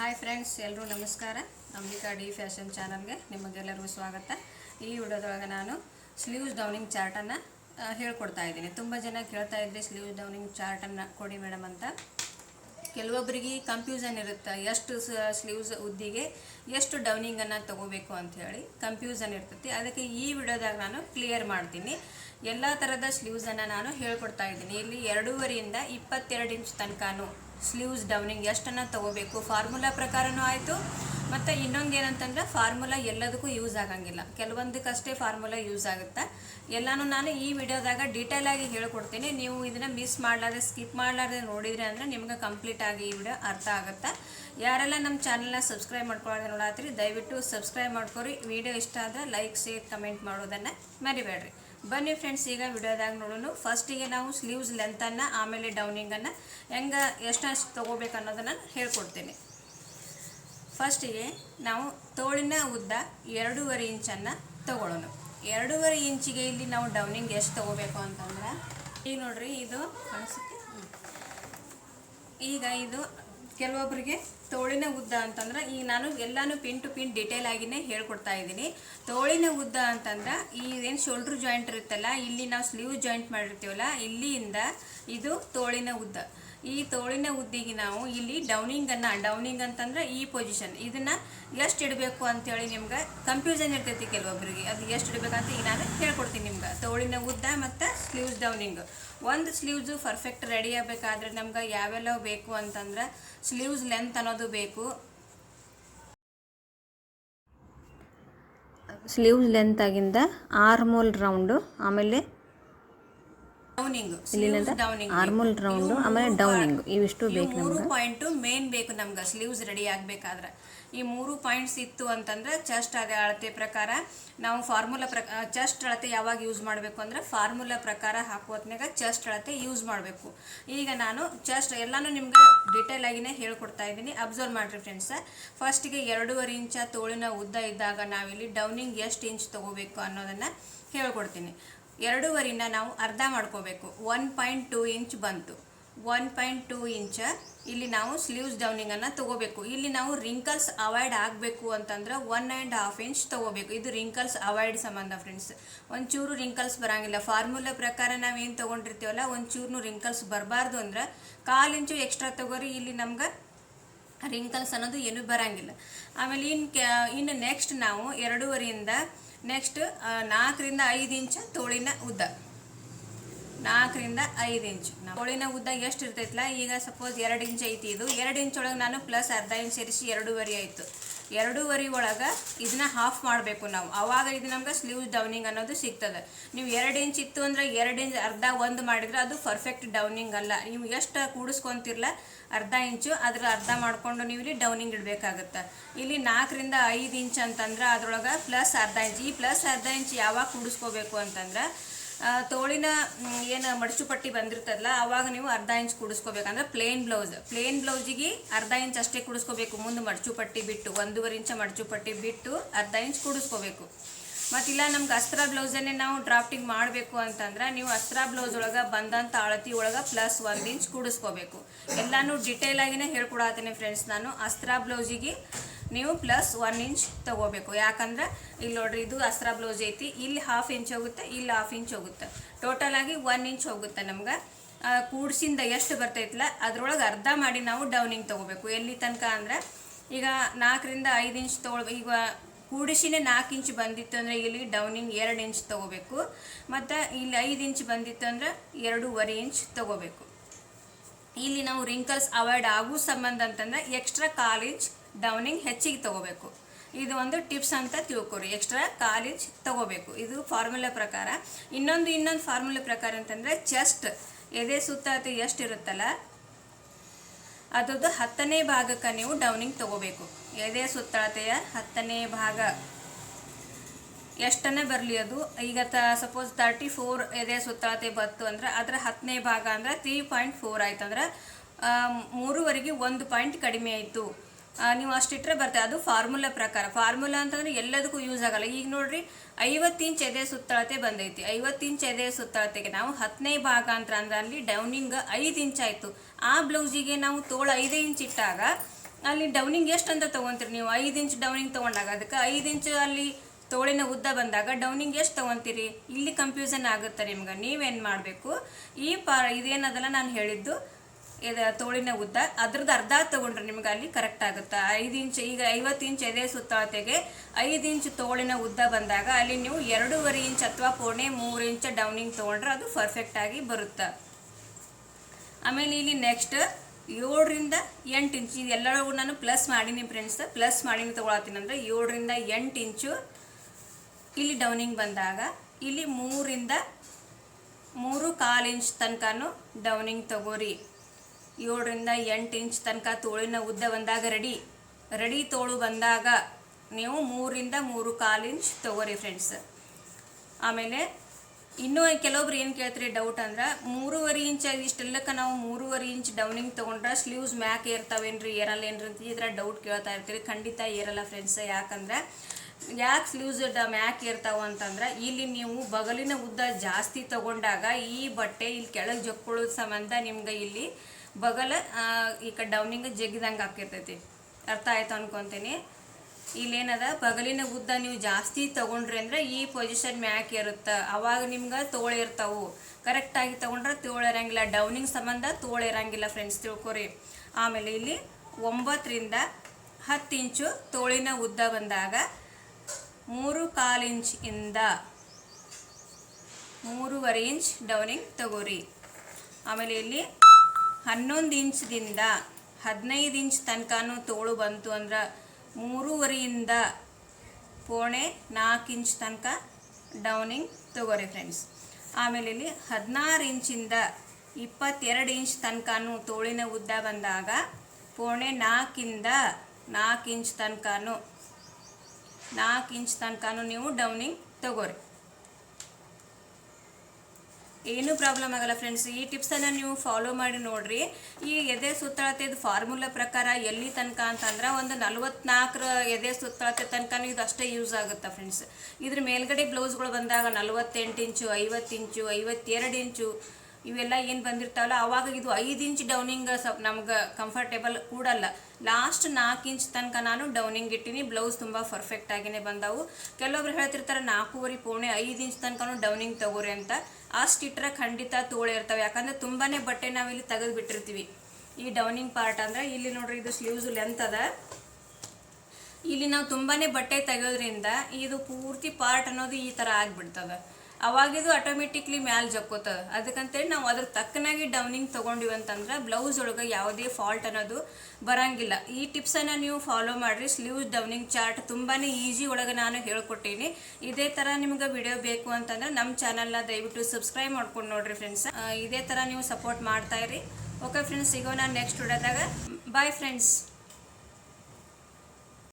Hi friends ಎಲ್ಲರೂ ನಮಸ್ಕಾರ. Ambika D fashion ಚಾನಲ್ಗೆ ನಿಮಗೆಲ್ಲರಿಗೂ ಸ್ವಾಗತ. ಈ ವಿಡಿಯೋದೊಳಗೆ ನಾನು ಸ್ಲೀವ್ಸ್ ಡೌನಿಂಗ್ ಚಾರ್ಟನ್ನು ಹೇಳ್ಕೊಡ್ತಾ ಇದ್ದೀನಿ. ತುಂಬ ಜನ ಕೇಳ್ತಾ ಇದ್ರಿ ಸ್ಲೀವ್ಸ್ ಡೌನಿಂಗ್ ಚಾರ್ಟನ್ನು ಕೊಡಿ ಮೇಡಮ್ ಅಂತ. ಕೆಲವೊಬ್ಬರಿಗೆ ಕನ್ಫ್ಯೂಷನ್ ಇರುತ್ತೆ. ಎಷ್ಟು ಸ್ಲೀವ್ಸ್ ಉದ್ದಿಗೆ ಎಷ್ಟು ಡೌನಿಂಗನ್ನು ತಗೋಬೇಕು ಹೇಳಿ ಕನ್ಫ್ಯೂಷನ್ ಇರ್ತೈತಿ. ಅದಕ್ಕೆ ಈ ವಿಡಿಯೋದಾಗ ನಾನು ಕ್ಲಿಯರ್ ಮಾಡ್ತೀನಿ. ಎಲ್ಲ ಥರದ ಸ್ಲೀವ್ಸನ್ನು ನಾನು ಹೇಳ್ಕೊಡ್ತಾ ಇದ್ದೀನಿ. ಇಲ್ಲಿ ಎರಡೂವರೆಯಿಂದ ಇಪ್ಪತ್ತೆರಡು ಇಂಚ್ ತನಕನೂ ಸ್ಲೀವ್ಸ್ ಡೌನಿಂಗ್ ಎಷ್ಟನ್ನು ತಗೋಬೇಕು, ಫಾರ್ಮುಲಾ ಪ್ರಕಾರನೂ ಆಯಿತು. ಮತ್ತು ಇನ್ನೊಂದು ಏನಂತಂದ್ರೆ ಫಾರ್ಮುಲಾ ಎಲ್ಲದಕ್ಕೂ ಯೂಸ್ ಆಗಂಗಿಲ್ಲ. ಕೆಲವೊಂದಕ್ಕಷ್ಟೇ ಫಾರ್ಮುಲಾ ಯೂಸ್ ಆಗುತ್ತೆ. ಎಲ್ಲನೂ ನಾನು ಈ ವಿಡಿಯೋದಾಗ ಡೀಟೇಲ್ ಆಗಿ ಹೇಳ್ಕೊಡ್ತೀನಿ. ನೀವು ಇದನ್ನು ಮಿಸ್ ಮಾಡಲಾರ್ದೆ, ಸ್ಕಿಪ್ ಮಾಡಲಾರ್ದೆ ನೋಡಿದ್ರಿ ಅಂದರೆ ನಿಮ್ಗೆ ಕಂಪ್ಲೀಟ್ ಆಗಿ ಈ ವಿಡಿಯೋ ಅರ್ಥ ಆಗುತ್ತೆ. ಯಾರೆಲ್ಲ ನಮ್ಮ ಚಾನಲ್ನ ಸಬ್ಸ್ಕ್ರೈಬ್ ಮಾಡ್ಕೊಳ್ಳೋದು ನೋಡತ್ತೀರಿ ದಯವಿಟ್ಟು ಸಬ್ಸ್ಕ್ರೈಬ್ ಮಾಡ್ಕೊರಿ. ವಿಡಿಯೋ ಇಷ್ಟ ಆದರೆ ಲೈಕ್, ಶೇರ್, ಕಮೆಂಟ್ ಮಾಡೋದನ್ನು ಮರಿಬೇಡ್ರಿ. ಬನ್ನಿ ಫ್ರೆಂಡ್ಸ್ ಈಗ ವಿಡಿಯೋದಾಗ ನೋಡೋಣ. ಫಸ್ಟಿಗೆ ನಾವು ಸ್ಲೀವ್ಸ್ ಲೆಂತನ್ನು ಆಮೇಲೆ ಡೌನಿಂಗನ್ನು ಹೆಂಗೆ ಎಷ್ಟಷ್ಟು ತೊಗೋಬೇಕು ಅನ್ನೋದನ್ನು ಹೇಳ್ಕೊಡ್ತೀನಿ. ಫಸ್ಟಿಗೆ ನಾವು ತೋಳಿನ ಉದ್ದ ಎರಡೂವರೆ ಇಂಚನ್ನು ತಗೊಳ್ಳೋಣ. ಎರಡೂವರೆ ಇಂಚಿಗೆ ಇಲ್ಲಿ ನಾವು ಡೌನಿಂಗ್ ಎಷ್ಟು ತಗೋಬೇಕು ಅಂತಂದ್ರೆ ಈಗ ನೋಡ್ರಿ, ಇದು ಈಗ ಇದು ಕೆಲವೊಬ್ಬರಿಗೆ ತೋಳಿನ ಉದ್ದ ಅಂತಂದ್ರೆ ಈಗ ನಾನು ಎಲ್ಲಾನು ಪಿನ್ ಟು ಪಿನ್ ಡಿಟೇಲ್ ಆಗಿನೇ ಹೇಳ್ಕೊಡ್ತಾ ಇದ್ದೀನಿ. ತೋಳಿನ ಉದ್ದ ಅಂತಂದ್ರೆ ಈ ಏನು ಶೋಲ್ಡ್ರ್ ಜಾಯಿಂಟ್ ಇರುತ್ತಲ್ಲ, ಇಲ್ಲಿ ನಾವು ಸ್ಲೀವ್ ಜಾಯಿಂಟ್ ಮಾಡಿರ್ತೀವಲ್ಲ ಇಲ್ಲಿಯಿಂದ ಇದು ತೋಳಿನ ಉದ್ದ. ಈ ತೋಳಿನ ಉದ್ದಿಗೆ ನಾವು ಇಲ್ಲಿ ಡೌನಿಂಗನ್ನು ಡೌನಿಂಗ್ ಅಂತಂದ್ರೆ ಈ ಪೊಸಿಷನ್ ಇದನ್ನ ಎಷ್ಟು ಇಡಬೇಕು ಅಂತೇಳಿ ನಿಮ್ಗೆ ಕನ್ಫ್ಯೂಷನ್ ಇರ್ತೈತಿ ಕೆಲವೊಬ್ಬರಿಗೆ ಅದು ಎಷ್ಟು ಇಡಬೇಕಂತ ಈಗ ನಾನು ಹೇಳ್ಕೊಡ್ತೀನಿ ನಿಮ್ಗೆ. ತೋಳಿನ ಉದ್ದ ಮತ್ತು ಸ್ಲೀವ್ಸ್ ಡೌನಿಂಗ್ ಒಂದು ಸ್ಲೀವ್ಸು ಪರ್ಫೆಕ್ಟ್ ರೆಡಿ ಆಗಬೇಕಾದ್ರೆ ನಮ್ಗೆ ಯಾವೆಲ್ಲ ಬೇಕು ಅಂತಂದ್ರೆ ಸ್ಲೀವ್ಸ್ ಲೆಂತ್ ಅನ್ನೋದು ಬೇಕು. ಸ್ಲೀವ್ಸ್ ಲೆಂತ್ ಆಗಿಂದ ಆರ್ಮೋಲ್ ರೌಂಡು ಆಮೇಲೆ ಡೌನಿಂಗ್ ಆರ್ಮೋಲ್ ರೌಂಡು ಆಮೇಲೆ ಡೌನಿಂಗ್ ಇವಿಷ್ಟು ಬೇಕು ಪಾಯಿಂಟು ಮೇನ್ ಬೇಕು ನಮ್ಗೆ. ಸ್ಲೀವ್ಸ್ ರೆಡಿ ಆಗ್ಬೇಕಾದ್ರೆ. ಈ ಮೂರು ಪಾಯಿಂಟ್ಸ್ ಇತ್ತು ಅಂತಂದ್ರೆ ಚೆಸ್ಟ್ ಅದೇ ಅಳತೆ ಪ್ರಕಾರ. ನಾವು ಫಾರ್ಮುಲಾ ಪ್ರಕಾರ ಚೆಸ್ಟ್ ಅಳತೆ ಯಾವಾಗ ಯೂಸ್ ಮಾಡಬೇಕು ಅಂದ್ರೆ ಫಾರ್ಮುಲಾ ಪ್ರಕಾರ ಹಾಕುವತ್ನಾಗ ಚೆಸ್ಟ್ ಅಳತೆ ಯೂಸ್ ಮಾಡಬೇಕು. ಈಗ ನಾನು ಚೆಸ್ಟ್ ಎಲ್ಲಾನು ನಿಮ್ಗೆ ಡಿಟೇಲ್ ಆಗಿನೇ ಹೇಳ್ಕೊಡ್ತಾ ಇದ್ದೀನಿ. ಅಬ್ಸರ್ವ್ ಮಾಡ್ರಿ ಫ್ರೆಂಡ್ಸ್ ಫಸ್ಟಿಗೆ ಎರಡೂವರೆ ಇಂಚ ತೋಳಿನ ಉದ್ದ ಇದ್ದಾಗ ನಾವಿಲ್ಲಿ ಡೌನಿಂಗ್ ಎಷ್ಟು ಇಂಚ್ ತಗೋಬೇಕು ಅನ್ನೋದನ್ನ ಹೇಳ್ಕೊಡ್ತೀನಿ. ಎರಡೂವರಿನ ನಾವು ಅರ್ಧ ಮಾಡ್ಕೋಬೇಕು. ಒನ್ ಪಾಯಿಂಟ್ ಟೂ ಇಂಚ್ ಬಂತು. ಒನ್ ಪಾಯಿಂಟ್ ಟೂ ಇಂಚ ಇಲ್ಲಿ ನಾವು ಸ್ಲೀವ್ಸ್ ಡೌನಿಂಗನ್ನು ತಗೋಬೇಕು. ಇಲ್ಲಿ ನಾವು ರಿಂಕಲ್ಸ್ ಅವಾಯ್ಡ್ ಆಗಬೇಕು ಅಂತಂದ್ರೆ ಒನ್ ಆ್ಯಂಡ್ ಹಾಫ್ ಇಂಚ್ ತಗೋಬೇಕು. ಇದು ರಿಂಕಲ್ಸ್ ಅವಾಯ್ಡ್ ಸಂಬಂಧ ಫ್ರೆಂಡ್ಸ್ ಒಂಚೂರು ರಿಂಕಲ್ಸ್ ಬರೋಂಗಿಲ್ಲ. ಫಾರ್ಮುಲಾ ಪ್ರಕಾರ ನಾವೇನು ತೊಗೊಂಡಿರ್ತೀವಲ್ಲ ಒಂಚೂರು ರಿಂಕಲ್ಸ್ ಬರಬಾರ್ದು ಅಂದ್ರೆ ಕಾಲು ಇಂಚು ಎಕ್ಸ್ಟ್ರಾ ತಗೋರಿ, ಇಲ್ಲಿ ನಮ್ಗೆ ರಿಂಕಲ್ಸ್ ಅನ್ನೋದು ಏನೂ ಬರಂಗಿಲ್ಲ. ಆಮೇಲೆ ಇನ್ನು ಇನ್ನು ನೆಕ್ಸ್ಟ್ ನಾವು ಎರಡೂವರೆಯಿಂದ ನೆಕ್ಸ್ಟ್ ನಾಲ್ಕರಿಂದ ಐದು ಇಂಚ ತೋಳಿನ ಉದ್ದ. ನಾಲ್ಕರಿಂದ ಐದು ಇಂಚ್. ತೋಳಿನ ಉದ್ದ ಎಷ್ಟು ಇರ್ತೈತಲ್ಲ ಈಗ ಸಪೋಸ್ ಎರಡು ಇಂಚ್ ಐತಿ ಇದು. ಎರಡು ಇಂಚ್ ಒಳಗೆ ನಾನು ಪ್ಲಸ್ ಅರ್ಧ ಇಂಚ್ ಸೇರಿಸಿ ಎರಡೂವರೆ ಆಯಿತು. ಎರಡೂವರೆ ಒಳಗೆ ಇದನ್ನ ಹಾಫ್ ಮಾಡಬೇಕು ನಾವು. ಅವಾಗ ಇದು ನಮ್ಗೆ ಸ್ಲೀವ್ ಡೌನಿಂಗ್ ಅನ್ನೋದು ಸಿಗ್ತದೆ. ನೀವು ಎರಡು ಇಂಚ್ ಇತ್ತು ಅಂದರೆ ಎರಡು ಇಂಚ್ ಅರ್ಧ ಒಂದು ಮಾಡಿದ್ರೆ ಅದು ಪರ್ಫೆಕ್ಟ್ ಡೌನಿಂಗ್ ಅಲ್ಲ. ನೀವು ಎಷ್ಟು ಕೂಡಿಸ್ಕೊಂತಿರಲ್ಲ ಅರ್ಧ ಇಂಚು ಅದ್ರ ಅರ್ಧ ಮಾಡಿಕೊಂಡು ನೀವು ಇಲ್ಲಿ ಡೌನಿಂಗ್ ಇಡಬೇಕಾಗುತ್ತೆ. ಇಲ್ಲಿ ನಾಲ್ಕರಿಂದ ಐದು ಇಂಚ್ ಅಂತಂದ್ರೆ ಅದರೊಳಗೆ ಪ್ಲಸ್ ಅರ್ಧ ಇಂಚ್ ಈ ಪ್ಲಸ್ ಅರ್ಧ ಇಂಚ್ ಯಾವಾಗ ಕೂಡಿಸ್ಕೋಬೇಕು ಅಂತಂದ್ರೆ ತೋಳಿನ ಏನು ಮಡಚು ಪಟ್ಟಿ ಬಂದಿರ್ತದಲ್ಲ, ಅವಾಗ ನೀವು ಅರ್ಧ ಇಂಚ್ ಕುಡಿಸ್ಕೋಬೇಕಂದ್ರೆ ಪ್ಲೇನ್ ಬ್ಲೌಸ್ ಪ್ಲೇನ್ ಬ್ಲೌಸಿಗೆ ಅರ್ಧ ಇಂಚ್ ಅಷ್ಟೇ ಕುಡಿಸ್ಕೋಬೇಕು. ಮುಂದೆ ಮಡಚು ಪಟ್ಟಿ ಬಿಟ್ಟು, ಒಂದೂವರೆ ಇಂಚ ಮಡಚು ಪಟ್ಟಿ ಬಿಟ್ಟು ಅರ್ಧ ಇಂಚ್ ಕುಡಿಸ್ಕೋಬೇಕು. ಮತ್ತಿಲ್ಲ, ನಮ್ಗೆ ಅಸ್ತ್ರ ಬ್ಲೌಸನ್ನೇ ನಾವು ಡ್ರಾಫ್ಟಿಂಗ್ ಮಾಡಬೇಕು ಅಂತಂದ್ರೆ, ನೀವು ಅಸ್ತ್ರ ಬ್ಲೌಸ್ ಒಳಗೆ ಬಂದಂಥ ಅಳತಿ ಒಳಗೆ ಪ್ಲಸ್ ಒಂದು ಇಂಚ್ ಕೂಡಿಸ್ಕೋಬೇಕು. ಎಲ್ಲಾನು ಡಿಟೇಲ್ ಆಗಿನೇ ಹೇಳ್ಕೊಡತ್ತೀನಿ ಫ್ರೆಂಡ್ಸ್ ನಾನು ಅಸ್ತ್ರ ಬ್ಲೌಸಿಗೆ ನೀವು ಪ್ಲಸ್ ಒನ್ ಇಂಚ್ ತಗೋಬೇಕು. ಯಾಕಂದ್ರೆ ಇಲ್ಲಿ ನೋಡ್ರಿ ಇದು ಅಸ್ತ್ರ ಬ್ಲೌಸ್ ಐತಿ. ಇಲ್ಲಿ ಹಾಫ್ ಇಂಚ್ ಹೋಗುತ್ತೆ, ಇಲ್ಲಿ ಹಾಫ್ ಇಂಚ್ ಹೋಗುತ್ತೆ. ಟೋಟಲ್ ಆಗಿ ಒನ್ ಇಂಚ್ ಹೋಗುತ್ತೆ ನಮ್ಗೆ. ಕೂಡ್ಸಿಂದ ಎಷ್ಟು ಬರ್ತೈತಲ್ಲ ಅದ್ರೊಳಗೆ ಅರ್ಧ ಮಾಡಿ ನಾವು ಡೌನಿಂಗ್ ತಗೋಬೇಕು. ಎಲ್ಲಿ ತನಕ ಅಂದ್ರೆ ಈಗ ನಾಲ್ಕರಿಂದ ಐದು ಇಂಚ್ ತೊಗೊಳ್ಬೇಕು ಈಗ ಕೂಡಿಸಿನೇ ನಾಲ್ಕು ಇಂಚ್ ಬಂದಿತ್ತು ಅಂದರೆ ಇಲ್ಲಿ ಡೌನಿಂಗ್ ಎರಡು ಇಂಚ್ ತಗೋಬೇಕು. ಮತ್ತು ಇಲ್ಲಿ ಐದು ಇಂಚ್ ಬಂದಿತ್ತು ಅಂದ್ರೆ ಎರಡೂವರೆ ಇಂಚ್ ತಗೋಬೇಕು. ಇಲ್ಲಿ ನಾವು ರಿಂಕಲ್ಸ್ ಅವಾಯ್ಡ್ ಆಗೋ ಸಂಬಂಧ ಅಂತಂದ್ರೆ ಎಕ್ಸ್ಟ್ರಾ ಕಾಲು ಇಂಚ್ ಡೌನಿಂಗ್ ಹೆಚ್ಚಿಗೆ ತಗೋಬೇಕು. ಇದು ಒಂದು ಟಿಪ್ಸ್ ಅಂತ ತಿಳ್ಕೊರಿ. ಎಕ್ಸ್ಟ್ರಾ ಕಾಲೇಜ್ ತೊಗೋಬೇಕು. ಇದು ಫಾರ್ಮುಲಾ ಪ್ರಕಾರ. ಇನ್ನೊಂದು ಇನ್ನೊಂದು ಫಾರ್ಮುಲಾ ಪ್ರಕಾರ ಅಂತಂದರೆ ಚೆಸ್ಟ್ ಎದೆ ಸುತ್ತ ಅದು ಎಷ್ಟು ಇರುತ್ತಲ್ಲ ಅದರದ್ದು ಹತ್ತನೇ ಭಾಗಕ್ಕೆ ನೀವು ಡೌನಿಂಗ್ ತಗೋಬೇಕು. ಎದೆ ಸುತ್ತಳತೆಯ ಹತ್ತನೇ ಭಾಗ. ಎಷ್ಟನೇ ಬರಲಿ ಅದು? ಈಗ ತ ಸಪೋಸ್ ತರ್ಟಿ ಫೋರ್ ಎದೆ ಸುತ್ತಳತೆ ಬತ್ತು ಅಂದ್ರೆ ಅದರ ಹತ್ತನೇ ಭಾಗ ಅಂದ್ರೆ ತ್ರೀ ಪಾಯಿಂಟ್ ಫೋರ್ ಆಯ್ತು ಅಂದ್ರೆ ಮೂರುವರೆಗೆ ಒಂದು ಪಾಯಿಂಟ್ ಕಡಿಮೆ ಆಯಿತು. ನೀವು ಅಷ್ಟಿಟ್ಟರೆ ಬರ್ತದೆ ಅದು ಫಾರ್ಮುಲಾ ಪ್ರಕಾರ. ಫಾರ್ಮುಲಾ ಅಂತಂದ್ರೆ ಎಲ್ಲದಕ್ಕೂ ಯೂಸ್ ಆಗಲ್ಲ. ಈಗ ನೋಡ್ರಿ ಐವತ್ತು ಇಂಚ್ ಎದೆ ಸುತ್ತಳತೆ ಬಂದೈತಿ. ಐವತ್ತು ಇಂಚ್ ಎದೆ ಸುತ್ತಳತೆಗೆ ನಾವು ಹತ್ತನೇ ಭಾಗ ಅಂತ ಅಂದ್ರೆ ಅಲ್ಲಿ ಡೌನಿಂಗ್ ಐದು ಇಂಚ್ ಆಯಿತು. ಆ ಬ್ಲೌಸಿಗೆ ನಾವು ತೋಳು ಐದು ಇಂಚ್ ಇಟ್ಟಾಗ ಅಲ್ಲಿ ಡೌನಿಂಗ್ ಎಷ್ಟು ಅಂತ ತೊಗೊಂತೀರಿ ನೀವು? ಐದು ಇಂಚ್ ಡೌನಿಂಗ್ ತೊಗೊಂಡಾಗ. ಅದಕ್ಕೆ ಐದು ಇಂಚ್ ಅಲ್ಲಿ ತೋಳಿನ ಉದ್ದ ಬಂದಾಗ ಡೌನಿಂಗ್ ಎಷ್ಟು ತೊಗೊತೀರಿ? ಇಲ್ಲಿ ಕನ್ಫ್ಯೂಷನ್ ಆಗುತ್ತೆ ನಿಮ್ಗೆ. ನೀವೇನು ಮಾಡಬೇಕು? ಈ ಪಾ ಇದೇನದಲ್ಲ ನಾನು ಹೇಳಿದ್ದು. ಇದು ತೋಳಿನ ಉದ್ದ. ಅದ್ರದ್ದು ಅರ್ಧ ತಗೊಂಡ್ರೆ ನಿಮ್ಗೆ ಅಲ್ಲಿ ಕರೆಕ್ಟ್ ಆಗುತ್ತೆ. ಐದು ಇಂಚ್, ಈಗ ಐವತ್ತು ಇಂಚ್ ಎದೆ ಸುತ್ತಳತೆಗೆ ಐದು ಇಂಚ್ ತೋಳಿನ ಉದ್ದ ಬಂದಾಗ ಅಲ್ಲಿ ನೀವು ಎರಡೂವರೆ ಇಂಚ್ ಅಥವಾ ಪೋಣೆ ಮೂರು ಇಂಚ್ ಡೌನಿಂಗ್ ತೊಗೊಂಡ್ರೆ ಅದು ಪರ್ಫೆಕ್ಟಾಗಿ ಬರುತ್ತೆ. ಆಮೇಲೆ ಇಲ್ಲಿ ನೆಕ್ಸ್ಟ್ ಏಳರಿಂದ ಎಂಟು ಇಂಚ್ ಇದೆಲ್ಲವೂ ನಾನು ಪ್ಲಸ್ ಮಾಡೀನಿ ಫ್ರೆಂಡ್ಸ್ ಪ್ಲಸ್ ಮಾಡೀನಿ ತೊಗೊಳತ್ತೀನಿ ಅಂದರೆ ಏಳರಿಂದ ಎಂಟು ಇಂಚು ಇಲ್ಲಿ ಡೌನಿಂಗ್ ಬಂದಾಗ ಇಲ್ಲಿ ಮೂರಿಂದ ಮೂರು ಕಾಲು ಇಂಚ್ ತನಕನೂ ಡೌನಿಂಗ್ ತಗೋರಿ. ಏಳರಿಂದ ಎಂಟು ಇಂಚ್ ತನಕ ತೋಳಿನ ಉದ್ದ ಬಂದಾಗ ರೆಡಿ ರೆಡಿ ತೋಳು ಬಂದಾಗ ನೀವು ಮೂರಿಂದ ಮೂರು ಕಾಲು ಇಂಚ್ ತಗೋರಿ ಫ್ರೆಂಡ್ಸ್ ಆಮೇಲೆ ಇನ್ನೂ ಕೆಲವೊಬ್ರು ಏನು ಕೇಳ್ತೀರಿ ಡೌಟ್ ಅಂದ್ರೆ ಮೂರುವರೆ ಇಂಚ್ ಇಷ್ಟೆಲ್ಲಕ್ಕೆ ನಾವು ಮೂರುವರೆ ಇಂಚ್ ಡೌನಿಂಗ್ ತೊಗೊಂಡ್ರೆ ಸ್ಲೀವ್ಸ್ ಮ್ಯಾಕ್ ಏರ್ತಾವೇನ್ರಿ ಏರಲ್ಲ ಏನ್ರಿ ಅಂತ ಈ ಥರ ಡೌಟ್ ಕೇಳ್ತಾ ಇರ್ತೀರಿ. ಖಂಡಿತ ಏರಲ್ಲ ಫ್ರೆಂಡ್ಸ್ ಯಾಕಂದ್ರೆ ಯಾಕೆ ಸ್ಲೀವ್ಸ್ ಡ ಮ್ಯಾಕ್ ಇರ್ತಾವೆ ಅಂತಂದ್ರೆ ಇಲ್ಲಿ ನೀವು ಬಗಲಿನ ಉದ್ದ ಜಾಸ್ತಿ ತಗೊಂಡಾಗ ಈ ಬಟ್ಟೆ ಇಲ್ಲಿ ಕೆಳಗೆ ಜಕ್ಕೊಳ್ಳೋದು ಸಂಬಂಧ ನಿಮ್ಗೆ ಇಲ್ಲಿ ಬಗಲ ಈಗ ಡೌನಿಂಗ್ ಜಗ್ಗಿದಂಗೆ ಹಾಕಿರ್ತೈತಿ ಅರ್ಥ ಆಯ್ತು ಅನ್ಕೊಂತೀನಿ. ಇಲ್ಲೇನದ, ಬಗಲಿನ ಉದ್ದ ನೀವು ಜಾಸ್ತಿ ತಗೊಂಡ್ರಿ ಅಂದ್ರೆ ಈ ಪೊಸಿಷನ್ ಮ್ಯಾಕ್ ಇರುತ್ತೆ ಅವಾಗ ನಿಮ್ಗೆ ತೋಳ ಇರ್ತಾವು. ಕರೆಕ್ಟಾಗಿ ತಗೊಂಡ್ರೆ ತೋಳ ಇರಂಗಿಲ್ಲ. ಡೌನಿಂಗ್ ಸಂಬಂಧ ತೋಳ ಇರಂಗಿಲ್ಲ ಫ್ರೆಂಡ್ಸ್ ತಿಳ್ಕೊರಿ. ಆಮೇಲೆ ಇಲ್ಲಿ ಒಂಬತ್ತರಿಂದ ಹತ್ತು ಇಂಚು ತೋಳಿನ ಉದ್ದ ಬಂದಾಗ ಮೂರು ಕಾಲು ಇಂಚ್ ಇಂದ ಮೂರುವರೆ ಇಂಚ್ ಡೌನಿಂಗ್ ತಗೋರಿ. ಆಮೇಲೆ ಇಲ್ಲಿ ಹನ್ನೊಂದು ಇಂಚ್ದಿಂದ ಹದಿನೈದು ಇಂಚ್ ತನಕನೂ ತೋಳು ಬಂತು ಅಂದ್ರೆ ಮೂರುವರೆಯಿಂದ ಪೋಣೆ ನಾಲ್ಕು ಇಂಚ್ ತನಕ ಡೌನಿಂಗ್ ತಗೋರಿ ಫ್ರೆಂಡ್ಸ್. ಆಮೇಲೆ ಇಲ್ಲಿ ಹದಿನಾರು ಇಂಚಿಂದ ಇಪ್ಪತ್ತೆರಡು ಇಂಚ್ ತನಕನೂ ತೋಳಿನ ಉದ್ದ ಬಂದಾಗ ಪೋಣೆ ನಾಲ್ಕಿಂದ ನಾಲ್ಕು ಇಂಚ್ ತನಕನೂ ನಾಲ್ಕು ಇಂಚ್ ತನಕನೂ ನೀವು ಡೌನಿಂಗ್ ತಗೋರಿ. ಏನೂ ಪ್ರಾಬ್ಲಮ್ ಆಗಲ್ಲ ಫ್ರೆಂಡ್ಸ್ ಈ ಟಿಪ್ಸನ್ನು ನೀವು ಫಾಲೋ ಮಾಡಿ ನೋಡ್ರಿ. ಈ ಎದೆ ಸುತ್ತಳತೆದು ಫಾರ್ಮುಲಾ ಪ್ರಕಾರ ಎಲ್ಲಿ ತನಕ ಅಂತಂದ್ರೆ ಒಂದು ನಲ್ವತ್ನಾಲ್ಕರ ಎದೆ ಸುತ್ತಳತೆ ತನಕ ಇದು ಅಷ್ಟೇ ಯೂಸ್ ಆಗುತ್ತೆ ಫ್ರೆಂಡ್ಸ್ ಇದ್ರ ಮೇಲ್ಗಡೆ ಬ್ಲೌಸ್ಗಳು ಬಂದಾಗ ನಲ್ವತ್ತೆಂಟು ಇಂಚು, ಐವತ್ತು ಇಂಚು, ಐವತ್ತೆರಡು ಇಂಚು ಇವೆಲ್ಲ ಏನು ಬಂದಿರ್ತಾವಲ್ಲ, ಅವಾಗ ಇದು ಐದು ಇಂಚ್ ಡೌನಿಂಗ್ ಸ್ವಲ್ಪ ನಮ್ಗೆ ಕಂಫರ್ಟೇಬಲ್ ಕೂಡಲ್ಲ. ಲಾಸ್ಟ್ ನಾಲ್ಕು ಇಂಚ್ ತನಕ ನಾನು ಡೌನಿಂಗ್ ಇಟ್ಟಿನಿ. ಬ್ಲೌಸ್ ತುಂಬ ಪರ್ಫೆಕ್ಟ್ ಆಗಿನೇ ಬಂದವು. ಕೆಲವೊಬ್ರು ಹೇಳ್ತಿರ್ತಾರೆ, ನಾಲ್ಕೂವರೆ ಪೋಣೆ ಐದು ಇಂಚ್ ತನಕನೂ ಡೌನಿಂಗ್ ತಗೋರಿ ಅಂತ. ಅಷ್ಟು ಇಟ್ಟರೆ ಖಂಡಿತ ತೋಳೆ ಇರ್ತವೆ. ಯಾಕಂದ್ರೆ ತುಂಬಾನೇ ಬಟ್ಟೆ ನಾವಿಲ್ಲಿ ತೆಗೆದು ಬಿಟ್ಟಿರ್ತೀವಿ. ಈ ಡೌನಿಂಗ್ ಪಾರ್ಟ್ ಅಂದ್ರೆ ಇಲ್ಲಿ ನೋಡ್ರಿ ಇದು ಸ್ಲೀವ್ಸ್ ಲೆಂತ್ ಅದ. ಇಲ್ಲಿ ನಾವು ತುಂಬಾನೇ ಬಟ್ಟೆ ತೆಗೆಯೋದ್ರಿಂದ ಇದು ಪೂರ್ತಿ ಪಾರ್ಟ್ ಅನ್ನೋದು ಈ ಥರ ಆಗ್ಬಿಡ್ತದ. ಅವಾಗಿದು ಆಟೋಮೆಟಿಕ್ಲಿ ಮ್ಯಾಲ್ ಜಕ್ಕೋತದ ಅದಕ್ಕಂತೇಳಿ ನಾವು ಅದ್ರ ತಕ್ಕನಾಗಿ ಡೌನಿಂಗ್ ತಗೊಂಡಿವಿ ಅಂತಂದ್ರೆ ಬ್ಲೌಸ್ ಒಳಗೆ ಯಾವುದೇ ಫಾಲ್ಟ್ ಅನ್ನೋದು ಬರಂಗಿಲ್ಲ. ಈ ಟಿಪ್ಸನ್ನು ನೀವು ಫಾಲೋ ಮಾಡಿರಿ. ಸ್ಲೀವ್ಸ್ ಡೌನಿಂಗ್ ಚಾರ್ಟ್ ತುಂಬಾ ಈಸಿ ಒಳಗೆ ನಾನು ಹೇಳ್ಕೊಟ್ಟೀನಿ. ಇದೇ ಥರ ನಿಮ್ಗೆ ವಿಡಿಯೋ ಬೇಕು ಅಂತಂದ್ರೆ ನಮ್ಮ ಚಾನಲ್ನ ದಯವಿಟ್ಟು ಸಬ್ಸ್ಕ್ರೈಬ್ ಮಾಡ್ಕೊಂಡು ನೋಡ್ರಿ ಫ್ರೆಂಡ್ಸ್ ಇದೇ ಥರ ನೀವು ಸಪೋರ್ಟ್ ಮಾಡ್ತಾ ಇರಿ. ಓಕೆ ಫ್ರೆಂಡ್ಸ್ ಸಿಗೋಣ ನೆಕ್ಸ್ಟ್ ವಿಡಿಯೋದಾಗ. Bye friends